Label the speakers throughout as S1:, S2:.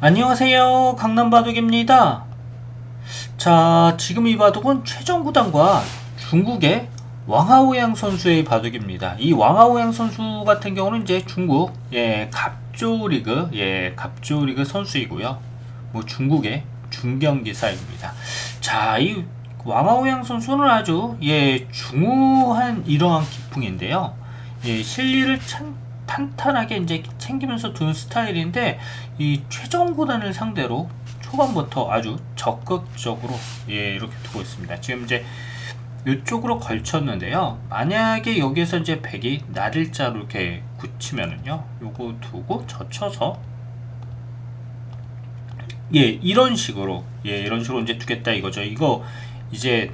S1: 안녕하세요. 강남바둑입니다. 자, 지금 이 바둑은 최정구단과 중국의 왕하오양 선수의 바둑입니다. 이 왕하오양 선수 같은 경우는 이제 중국 예 갑조 리그 예 갑조 리그 선수이고요. 뭐 중국의 중경기사입니다. 자, 이 왕하오양 선수는 아주 예 중후한 이러한 기풍인데요. 예 실리를 찬 탄탄하게 이제 챙기면서 두는 스타일인데 이 최정구단을 상대로 초반부터 아주 적극적으로 예 이렇게 두고 있습니다. 지금 이제 이쪽으로 걸쳤는데요. 만약에 여기에서 이제 백이 날일자로 이렇게 굳히면은요. 요거 두고 젖혀서 예 이런 식으로 예 이런 식으로 이제 두겠다 이거죠. 이거 이제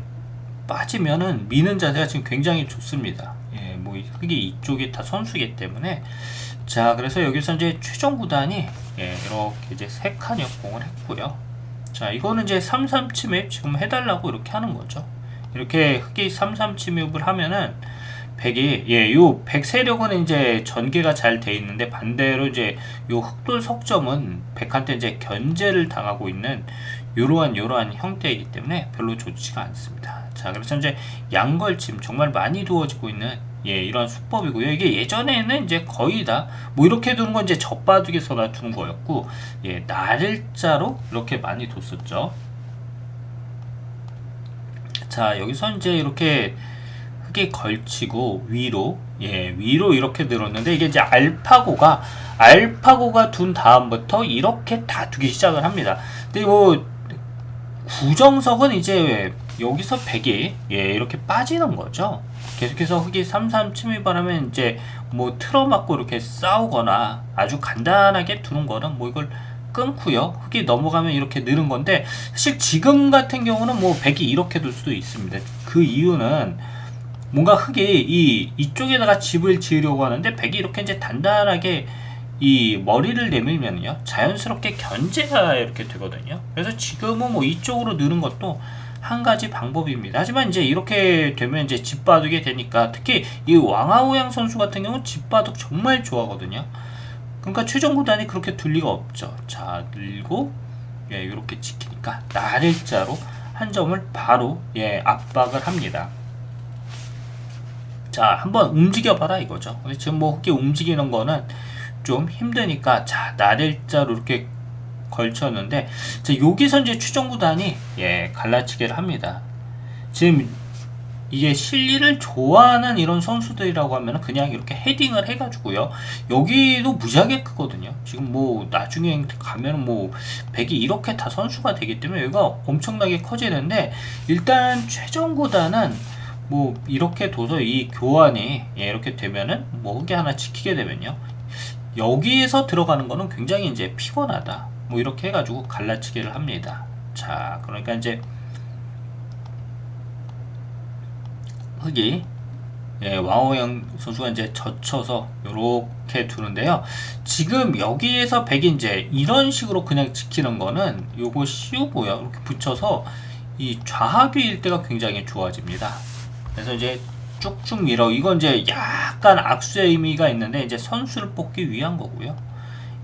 S1: 빠지면은 미는 자세가 지금 굉장히 좋습니다. 예, 뭐 흙이 이쪽이 다 선수이기 때문에 자 그래서 여기서 이제 최종 구단이 예, 이렇게 이제 세 칸 역공을 했고요. 자 이거는 이제 33 침입 지금 해달라고 이렇게 하는 거죠. 이렇게 흙이 33 침입을 하면은 백이 예요 백 세력은 이제 전개가 잘 돼 있는데 반대로 이제 요 흑돌 석점은 백한테 이제 견제를 당하고 있는 요러한 요러한 형태이기 때문에 별로 좋지가 않습니다. 자 그래서 이제 양걸 침 정말 많이 두어지고 있는 예 이런 수법이고요. 이게 예전에는 이제 거의 다 뭐 이렇게 두는 건 이제 젖바둑에서나 두는 거였고 예 날일자로 이렇게 많이 뒀었죠. 자 여기서 이제 이렇게 흙이 걸치고 위로 예 위로 이렇게 늘었는데 이게 이제 알파고가 알파고가 둔 다음부터 이렇게 다 두기 시작을 합니다. 근데 뭐 구정석은 이제 여기서 백이 예 이렇게 빠지는 거죠. 계속해서 흙이 33 침입을 하면 이제 뭐 틀어맞고 이렇게 싸우거나 아주 간단하게 두는 거는 뭐 이걸 끊고요. 흙이 넘어가면 이렇게 느는 건데 사실 지금 같은 경우는 뭐 백이 이렇게 둘 수도 있습니다. 그 이유는 뭔가 흙이 이 이쪽에다가 집을 지으려고 하는데 백이 이렇게 이제 단단하게 이 머리를 내밀면요 자연스럽게 견제가 이렇게 되거든요. 그래서 지금은 뭐 이쪽으로 느는 것도 한 가지 방법입니다. 하지만 이제 이렇게 되면 이제 집바둑이 되니까 특히 이 왕하오양 선수 같은 경우는 집바둑 정말 좋아하거든요. 그러니까 최종 구단이 그렇게 둘 리가 없죠. 자, 늘고 예, 이렇게 지키니까 날일자로 한 점을 바로 예, 압박을 합니다. 자, 한번 움직여봐라 이거죠. 지금 뭐 이렇게 움직이는 거는 좀 힘드니까 자, 날일자로 이렇게 걸쳤는데 자, 여기서 이제 추정 구단이 예, 갈라치기를 합니다. 지금 이게 실리를 좋아하는 이런 선수들이라고 하면 그냥 이렇게 헤딩을 해가지고요. 여기도 무지하게 크거든요. 지금 뭐 나중에 가면 뭐 백이 이렇게 다 선수가 되기 때문에 여기가 엄청나게 커지는데 일단 최종 구단은 뭐 이렇게 둬서 이 교환이 예, 이렇게 되면은 뭐 흙이 하나 지키게 되면요. 여기에서 들어가는 거는 굉장히 이제 피곤하다. 뭐 이렇게 해가지고 갈라치기를 합니다. 자, 그러니까 이제 흙이 예, 왕호영 선수가 이제 젖혀서 이렇게 두는데요. 지금 여기에서 백이 이제 이런 식으로 그냥 지키는 거는 요거 씌우고요. 이렇게 붙여서 이 좌하귀일 때가 굉장히 좋아집니다. 그래서 이제 쭉쭉 밀어. 이건 이제 약간 악수의 의미가 있는데 이제 선수를 뽑기 위한 거고요.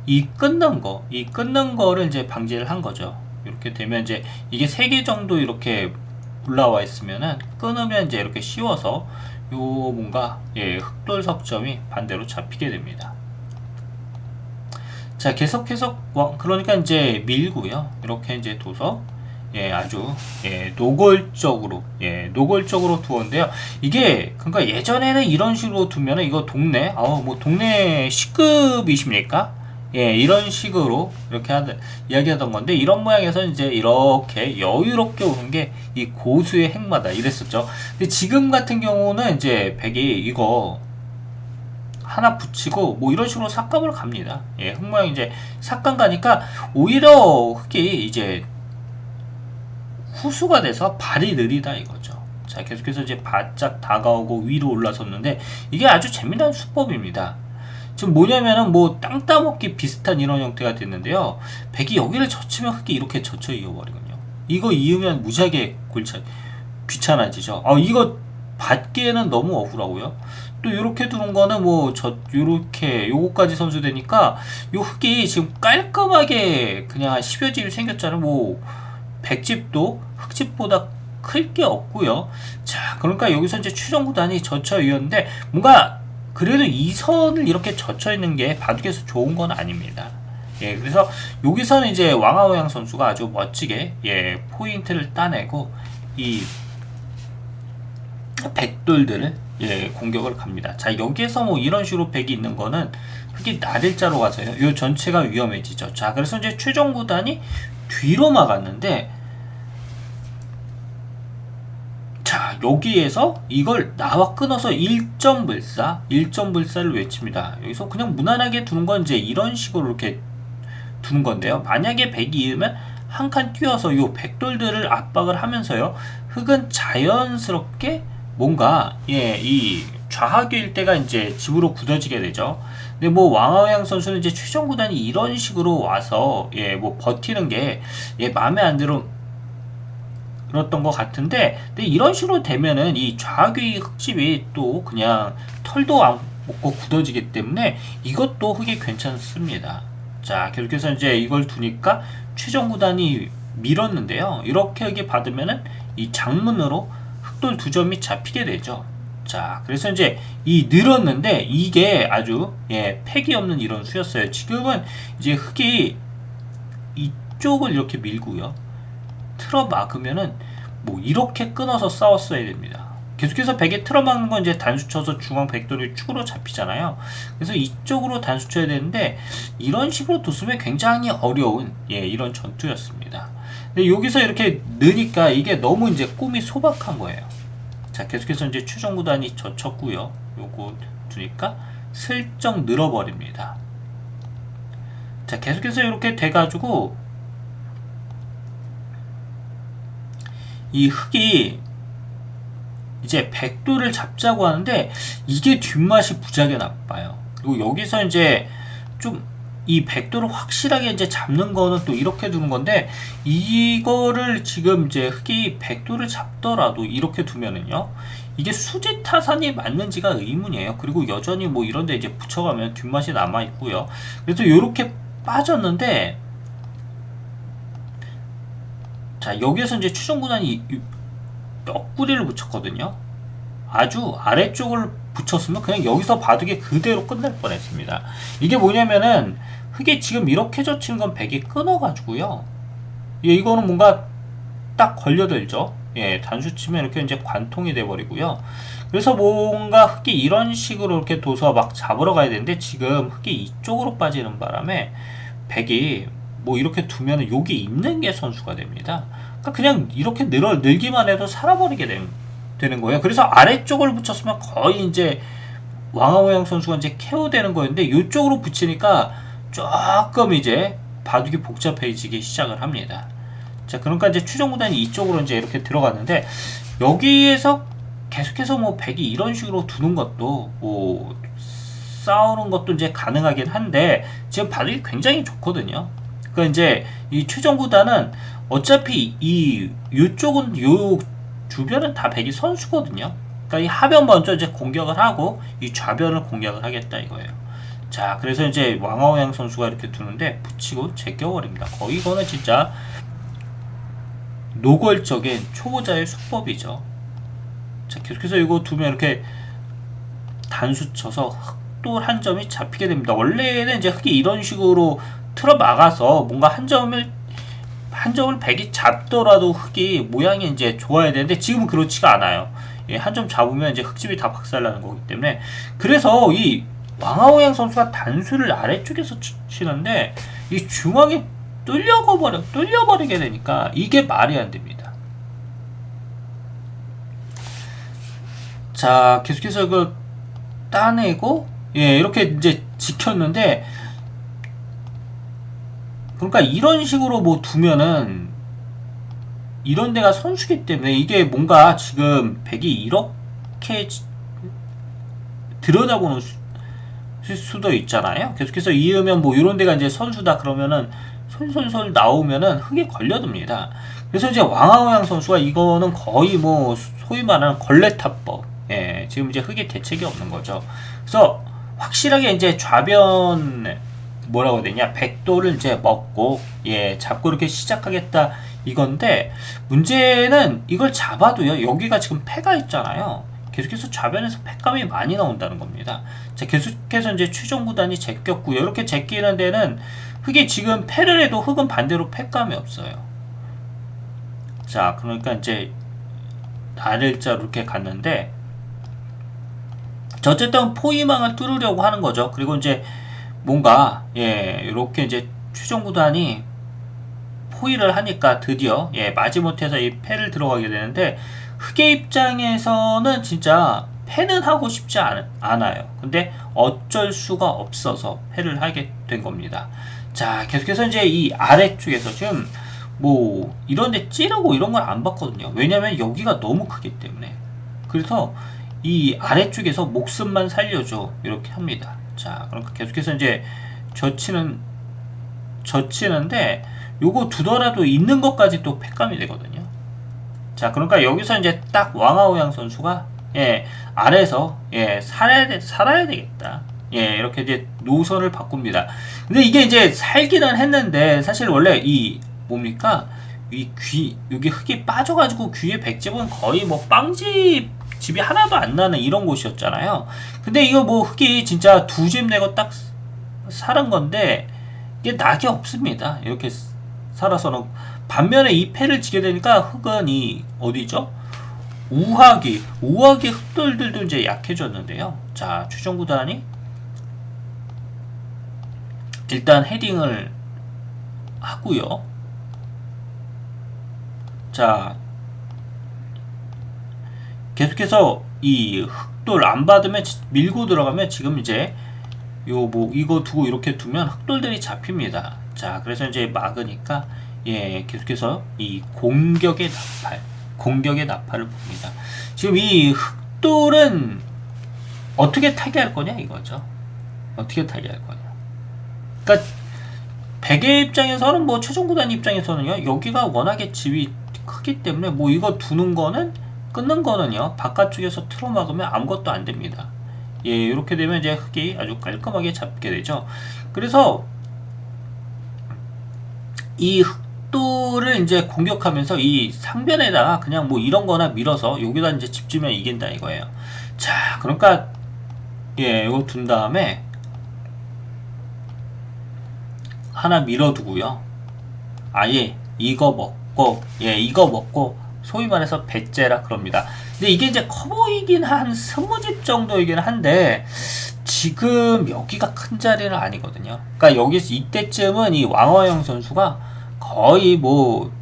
S1: 이 끊는 거, 이 끊는 거를 이제 방지를 한 거죠. 이렇게 되면 이제 이게 세 개 정도 이렇게 올라와 있으면은 끊으면 이제 이렇게 씌워서 요 뭔가 예, 흑돌 석점이 반대로 잡히게 됩니다. 자, 계속해서 와- 그러니까 이제 밀고요. 이렇게 이제 둬서 예, 아주 예, 노골적으로 예, 노골적으로 두었는데요. 이게 그러니까 예전에는 이런 식으로 두면은 이거 동네 아우 뭐 동네 시급이십니까? 예, 이런 식으로 이렇게 하던 이야기하던 건데 이런 모양에서 이제 이렇게 여유롭게 오는 게 이 고수의 행마다 이랬었죠. 근데 지금 같은 경우는 이제 백이 이거 하나 붙이고 뭐 이런 식으로 삭감을 갑니다. 예, 흙 모양 이제 삭감 가니까 오히려 흙이 이제 후수가 돼서 발이 느리다 이거죠. 자, 계속해서 이제 바짝 다가오고 위로 올라섰는데 이게 아주 재미난 수법입니다. 지금 뭐냐면은 뭐 땅 따먹기 비슷한 이런 형태가 됐는데요. 백이 여기를 젖히면 흙이 이렇게 젖혀 이어버리거든요. 이거 이으면 무지하게 골치 귀찮아지죠. 아 이거 받기에는 너무 억울하고요. 또 이렇게 두는 거는 뭐 저 요렇게 요거까지 선수 되니까 요 흙이 지금 깔끔하게 그냥 한 10여 집이 생겼잖아요. 뭐 100집도 흙집보다 클 게 없고요. 자, 그러니까 여기서 이제 최종 구단이 젖혀 있었는데 뭔가 그래도 이 선을 이렇게 젖혀 있는 게 바둑에서 좋은 건 아닙니다. 예, 그래서 여기서는 이제 왕하오양 선수가 아주 멋지게 예, 포인트를 따내고 이 백돌들을 예, 공격을 갑니다. 자, 여기에서 뭐 이런 식으로 백이 있는 거는 흙이 나들자로 가서요. 요 전체가 위험해지죠. 자, 그래서 이제 최종 구단이 뒤로 막았는데 자, 여기에서 이걸 나와 끊어서 1점 불사, 1점 불사를 외칩니다. 여기서 그냥 무난하게 두는 건 이제 이런 식으로 이렇게 두는 건데요. 만약에 100이 이으면 한 칸 뛰어서 요 백돌들을 압박을 하면서요. 흙은 자연스럽게 뭔가 예, 이 좌하교일 때가 이제 집으로 굳어지게 되죠. 근데 뭐 왕하양 선수는 이제 최종 구단이 이런 식으로 와서 예, 뭐 버티는 게 예, 마음에 안 들어 그렇던 것 같은데 근데 이런 식으로 되면은 이 좌귀 흙집이 또 그냥 털도 안 먹고 굳어지기 때문에 이것도 흙이 괜찮습니다. 자 계속해서 이제 이걸 두니까 최종 구단이 밀었는데요. 이렇게 흙이 받으면은 이 장문으로 흑돌 두 점이 잡히게 되죠. 자, 그래서 이제 이 늘었는데 이게 아주 예, 팩이 없는 이런 수였어요. 지금은 이제 흙이 이쪽을 이렇게 밀고요. 틀어 막으면은 뭐 이렇게 끊어서 싸웠어야 됩니다. 계속해서 백에 틀어 막는 건 이제 단수 쳐서 중앙 백돌이 축으로 잡히잖아요. 그래서 이쪽으로 단수 쳐야 되는데 이런 식으로 뒀으면 굉장히 어려운 예, 이런 전투였습니다. 근데 여기서 이렇게 느니까 이게 너무 이제 꿈이 소박한 거예요. 자, 계속해서 이제 추정 구단이 젖혔고요. 요거 두니까 슬쩍 늘어버립니다. 자, 계속해서 이렇게 돼가지고 이 흙이 이제 백도를 잡자고 하는데 이게 뒷맛이 부작에 나빠요. 그리고 여기서 이제 좀 이 백도를 확실하게 이제 잡는 거는 또 이렇게 두는 건데 이거를 지금 이제 흙이 백도를 잡더라도 이렇게 두면은요 이게 수지 타산이 맞는지가 의문이에요. 그리고 여전히 뭐 이런데 이제 붙여가면 뒷맛이 남아 있고요. 그래서 이렇게 빠졌는데 자 여기에서 이제 추정 구단이 옆구리를 붙였거든요. 아주 아래쪽을 붙였으면 그냥 여기서 바둑이 그대로 끝날 뻔했습니다. 이게 뭐냐면은 흙이 지금 이렇게 젖히는 건 백이 끊어가지고요. 예, 이거는 뭔가 딱 걸려들죠. 예, 단수 치면 이렇게 이제 관통이 돼버리고요. 그래서 뭔가 흙이 이런 식으로 이렇게 둬서 막 잡으러 가야 되는데 지금 흙이 이쪽으로 빠지는 바람에 백이 뭐 이렇게 두면은 여기 있는 게 선수가 됩니다. 그러니까 그냥 이렇게 늘어 늘기만 해도 살아버리게 되는, 되는 거예요. 그래서 아래쪽을 붙였으면 거의 이제 왕하오영 선수가 이제 케어되는 거였는데 이쪽으로 붙이니까 조금 이제 바둑이 복잡해지기 시작을 합니다. 자, 그러니까 이제 추정 구단이 이쪽으로 이제 이렇게 들어갔는데 여기에서 계속해서 뭐 백이 이런 식으로 두는 것도 뭐 싸우는 것도 이제 가능하긴 한데 지금 바둑이 굉장히 좋거든요. 그러니까 이제 이 최종 구단은 어차피 이 이쪽은 요 주변은 다 백이 선수거든요. 그러니까 이 하변 먼저 이제 공격을 하고 이 좌변을 공격을 하겠다 이거예요. 자, 그래서 이제 왕하오양 선수가 이렇게 두는데 붙이고 제껴버립니다. 거의 이거는 진짜 노골적인 초보자의 수법이죠. 자, 계속해서 이거 두면 이렇게 단수 쳐서 흑돌 한 점이 잡히게 됩니다. 원래는 이제 흑이 이런 식으로 틀어 막아서 뭔가 한 점을 한 점을 백이 잡더라도 흙이 모양이 이제 좋아야 되는데 지금은 그렇지가 않아요. 예, 한 점 잡으면 이제 흙집이 다 박살나는 거기 때문에 그래서 이 왕하오양 선수가 단수를 아래쪽에서 치는데 이 중앙이 뚫려버려 뚫려버리게 되니까 이게 말이 안 됩니다. 자 계속해서 이걸 따내고 예 이렇게 이제 지켰는데 그러니까 이런 식으로 뭐 두면은 이런 데가 선수기 때문에 이게 뭔가 지금 백이 이렇게 들여다보는 수, 수도 있잖아요. 계속해서 이으면 뭐 이런 데가 이제 선수다 그러면은 솔솔솔 나오면은 흙에 걸려듭니다. 그래서 이제 왕하오양 선수가 이거는 거의 뭐 소위 말하는 걸레타법. 예, 지금 이제 흑의 대책이 없는 거죠. 그래서 확실하게 이제 좌변 뭐라고 해야 되냐? 백도를 이제 먹고 예 잡고 이렇게 시작하겠다 이건데 문제는 이걸 잡아도요 여기가 지금 패가 있잖아요. 계속해서 좌변에서 패감이 많이 나온다는 겁니다. 자 계속해서 이제 최종 구단이 제꼈고요. 이렇게 제끼는 데는 흑이 지금 패를 해도 흑은 반대로 패감이 없어요. 자 그러니까 이제 다일자로 이렇게 갔는데 자, 어쨌든 포위망을 뚫으려고 하는 거죠. 그리고 이제 뭔가 예 이렇게 이제 최종 구단이 포위를 하니까 드디어 예 마지못해서 이 패를 들어가게 되는데 흑의 입장에서는 진짜 패는 하고 싶지 않, 않아요. 근데 어쩔 수가 없어서 패를 하게 된 겁니다. 자 계속해서 이제 이 아래쪽에서 지금 뭐 이런데 찌르고 이런 걸 안 봤거든요. 왜냐면 여기가 너무 크기 때문에 그래서 이 아래쪽에서 목숨만 살려줘 이렇게 합니다. 자, 그러니까 계속해서 이제 젖히는 젖히는데 요거 두더라도 있는 것까지 또 팩감이 되거든요. 자, 그러니까 여기서 이제 딱 왕아오양 선수가 예, 아래서 예, 살아야 돼, 살아야 되겠다. 예, 이렇게 이제 노선을 바꿉니다. 근데 이게 이제 살기는 했는데 사실 원래 이 뭡니까? 이 귀, 여기 흙이 빠져가지고 귀에 백집은 거의 뭐 빵집 집이 하나도 안 나는 이런 곳이었잖아요. 근데 이거 뭐 흙이 진짜 두 집 내고 딱 살은 건데 이게 낙이 없습니다. 이렇게 살아서는 반면에 이 패를 지게 되니까 흙은 이 어디죠? 우하기, 우하기 흙돌들도 이제 약해졌는데요. 자, 최종 구단이 일단 헤딩을 하고요. 자, 계속해서 이 흑돌 안 받으면 밀고 들어가면 지금 이제 요 뭐 이거 두고 이렇게 두면 흑돌들이 잡힙니다. 자, 그래서 이제 막으니까 예, 계속해서 이 공격의 나팔, 공격의 나팔을 봅니다. 지금 이 흑돌은 어떻게 타개할 거냐 이거죠. 어떻게 타개할 거냐. 그러니까 백의 입장에서는 뭐 최종 구단 입장에서는요 여기가 워낙에 집이 크기 때문에 뭐 이거 두는 거는 끊는 거는요 바깥쪽에서 틀어 막으면 아무것도 안 됩니다. 예 이렇게 되면 이제 흙이 아주 깔끔하게 잡게 되죠. 그래서 이 흑도를 이제 공격하면서 이 상변에다가 그냥 뭐 이런 거나 밀어서 여기다 이제 집주면 이긴다 이거예요. 자 그러니까 예 이거 둔 다음에 하나 밀어두고요. 아예 이거 먹고 예 이거 먹고 소위 말해서 배째라 그럽니다. 근데 이게 이제 커 보이긴 한 스무 집 정도이긴 한데 지금 여기가 큰 자리는 아니거든요. 그러니까 여기 이때쯤은 이 왕화영 선수가 거의 뭐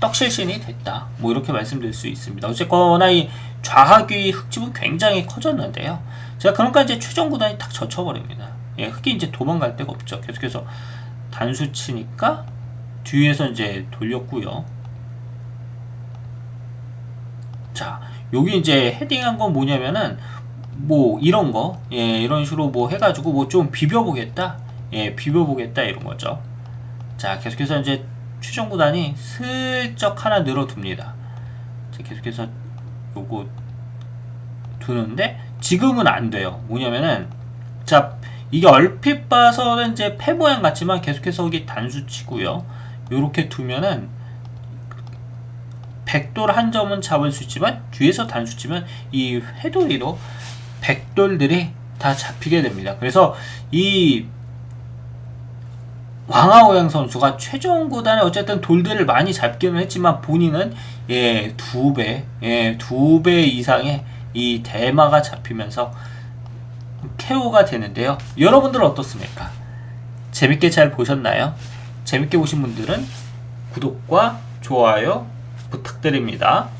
S1: 떡실신이 됐다. 뭐 이렇게 말씀드릴 수 있습니다. 어쨌거나 이 좌하귀 흑집은 굉장히 커졌는데요. 제가 그러니까 이제 최종 구단이 딱 젖혀버립니다. 예, 흑이 이제 도망갈 데가 없죠. 계속해서 단수 치니까 뒤에서 이제 돌렸고요. 자, 여기 이제 헤딩한 건 뭐냐면은 뭐 이런 거, 예, 이런 식으로 뭐 해가지고 뭐 좀 비벼보겠다, 예, 비벼보겠다 이런 거죠. 자, 계속해서 이제 추정 구단이 슬쩍 하나 늘어둡니다. 자, 계속해서 요거 두는데 지금은 안 돼요. 뭐냐면은 자, 이게 얼핏 봐서는 이제 패 모양 같지만 계속해서 여기 단수 치고요. 요렇게 두면은 백돌 한 점은 잡을 수 있지만 뒤에서 단수 치면 이 회돌이로 백돌들이 다 잡히게 됩니다. 그래서 이 왕하오양 선수가 최종 구단에 어쨌든 돌들을 많이 잡기는 했지만 본인은 예, 두 배, 예, 두 배 이상의 이 대마가 잡히면서 KO가 되는데요. 여러분들은 어떻습니까? 재밌게 잘 보셨나요? 재밌게 보신 분들은 구독과 좋아요 부탁드립니다.